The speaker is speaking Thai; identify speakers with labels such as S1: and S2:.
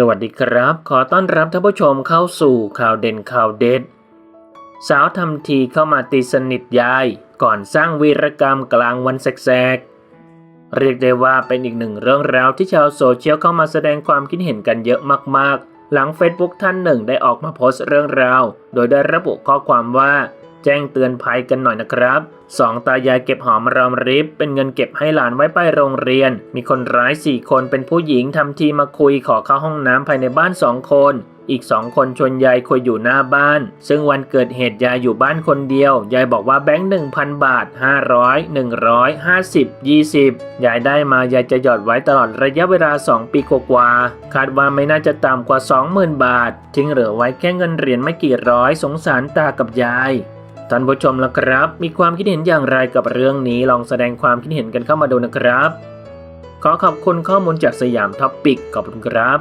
S1: สวัสดีครับ ขอต้อนรับท่านผู้ชมเข้าสู่ข่าวเด่นข่าวเด็ด สาวทำทีเข้ามาตีสนิทยาย ก่อนสร้างวีรกรรมกลางวันแสกๆ เรียกได้ว่าเป็นอีกหนึ่งเรื่องราวที่ชาวโซเชียลเข้ามาแสดงความคิดเห็นกันเยอะมากๆ หลัง Facebook ท่านหนึ่งได้ออกมาโพสต์เรื่องราว โดยได้ระบุข้อความว่า แจ้งเตือนภัยกันหน่อยนะครับสองตายายเก็บหอมรอมริบ เป็นเงินเก็บให้หลานไว้ไปโรงเรียน มีคนร้ายสี่คนเป็นผู้หญิงทำทีมาคุยขอเข้าห้องน้ำภายในบ้านสองคนอีกสองคนชวนยายคุยอยู่หน้าบ้าน ซึ่งวันเกิดเหตุยายอยู่บ้านคนเดียว ยายบอกว่าแบงค์หนึ่งพันบาท500 100 50 20ยห้าสิบยี่สิบยายได้มายายจะหยอดไว้ตลอดระยะเวลา2ปีกว่าๆคาดว่าไม่น่าจะต่ำกว่า20,000บาท ทิ้งเหลือไว้แค่เงินเหรียญไม่กี่ร้อยสงสารตากับยาย ท่านผู้ชมละครับ มีความคิดเห็นอย่างไรกับเรื่องนี้ลองแสดงความคิดเห็นกันเข้ามาดูนะครับ ขอขอบคุณข้อมูลจากสยามท็อปปิกขอบคุณครับ